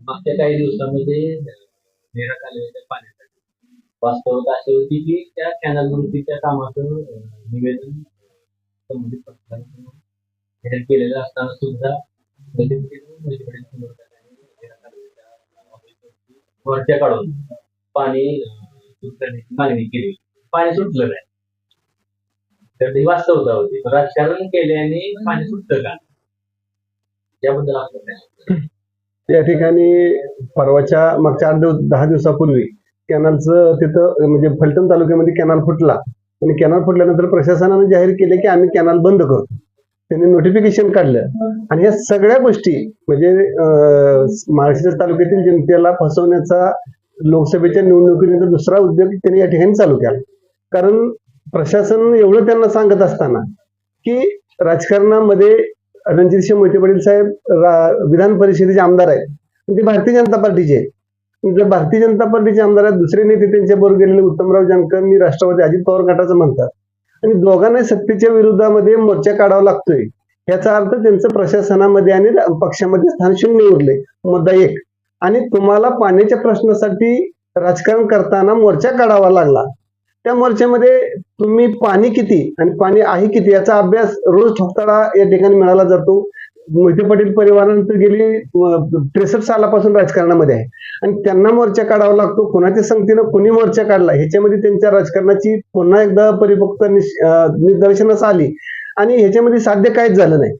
मागच्या काही दिवसामध्ये नेरा कालव्याच्या पाण्यासाठी वास्तवता अशी होती की त्या कॅनल दुरुस्तीच्या कामाचं निवेदन संबंधित पक्षांकडून केलेलं असताना सुद्धा वरच्या काढून पाणी करण्याची मागणी केली. पाणी सुटलं नाही. तर ती वास्तवता होती. राजकारण केल्याने पाणी सुटतं का? याबद्दल आपलं काय त्या ठिकाणी परवाच्या मागच्या आठ दिवस दहा दिवसापूर्वी कॅनलचं तिथं म्हणजे फलटण तालुक्यामध्ये कॅनल फुटला. आणि कॅनल फुटल्यानंतर प्रशासनाने जाहीर केले की आम्ही कॅनल बंद करू. त्यांनी नोटिफिकेशन काढलं. आणि या सगळ्या गोष्टी म्हणजे महाराष्ट्र तालुक्यातील जनतेला फसवण्याचा लोकसभेच्या निवडणुकीनंतर दुसरा उद्योग त्यांनी या ठिकाणी चालू केला. कारण प्रशासन एवढं त्यांना सांगत असताना की राजकारणामध्ये रणजितसिंह मोहिते पाटील साहेब विधान परिषदेचे आमदार आहेत. ते भारतीय जनता पार्टीचे जर भारतीय जनता पार्टीचे आमदार आहेत दुसरे नेते त्यांच्या बरोबर गेलेले उत्तमराव जानकर मी राष्ट्रवादी अजित पवार गटाचं म्हणतात. आणि दोघांना सत्तेच्या विरोधामध्ये मोर्चा काढावा लागतोय. याचा अर्थ त्यांचं प्रशासनामध्ये आणि पक्षामध्ये स्थान शून्य उरले मुद्दा एक. आणि तुम्हाला पाण्याच्या प्रश्नासाठी राजकारण करताना मोर्चा काढावा लागला. त्या मोर्चामध्ये तुम्ही पाणी किती आणि पाणी आहे किती याचा अभ्यास रोज ठोकताळा या ठिकाणी मिळाला जातो. मोहिते पाटील परिवारानंतर गेली त्रेसष्ट सालापासून राजकारणामध्ये आहे. आणि त्यांना मोर्चा काढावा लागतो कोणाच्या संगतीनं कोणी मोर्चा काढला ह्याच्यामध्ये त्यांच्या राजकारणाची पुन्हा एकदा परिपक्वता निश- निदर्शनास आली. आणि ह्याच्यामध्ये साध्य काहीच झालं नाही.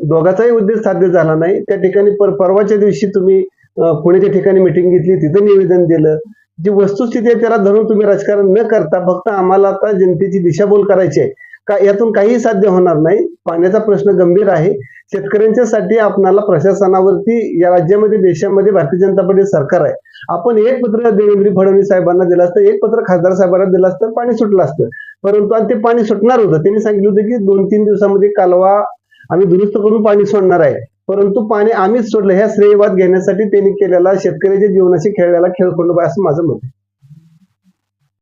दोघाचाही उद्देश साध्य झाला नाही. त्या ठिकाणी पर परवाच्या दिवशी तुम्ही पुण्याच्या ठिकाणी मिटिंग घेतली तिथं निवेदन दिलं. जी वस्तुस्थिती आहे त्याला धरून तुम्ही राजकारण न करता फक्त आम्हाला आता जनतेची दिशाभूल करायची आहे. का यातून काहीही साध्य होणार नाही. पाण्याचा प्रश्न गंभीर आहे. शेतकऱ्यांच्यासाठी आपणाला प्रशासनावरती या राज्यामध्ये देशामध्ये भारतीय जनता पार्टी सरकार आहे. आपण एक पत्र देवेंद्र फडणवीस साहेबांना दिलं असतं एक पत्र खासदार साहेबांना दिलं असतं पाणी सुटलं असतं. परंतु आणि ते पाणी सुटणार होतं. त्यांनी सांगितलं होतं की दोन तीन दिवसामध्ये कालवा आम्ही दुरुस्त करून पाणी सोडणार आहे. परंतु पाणी आम्हीच सोडलं. ह्या श्रेयवाद घेण्यासाठी त्यांनी केलेला शेतकऱ्याच्या जीवनाशी खेळलेला खेळ खंडोबा असं माझं मत आहे.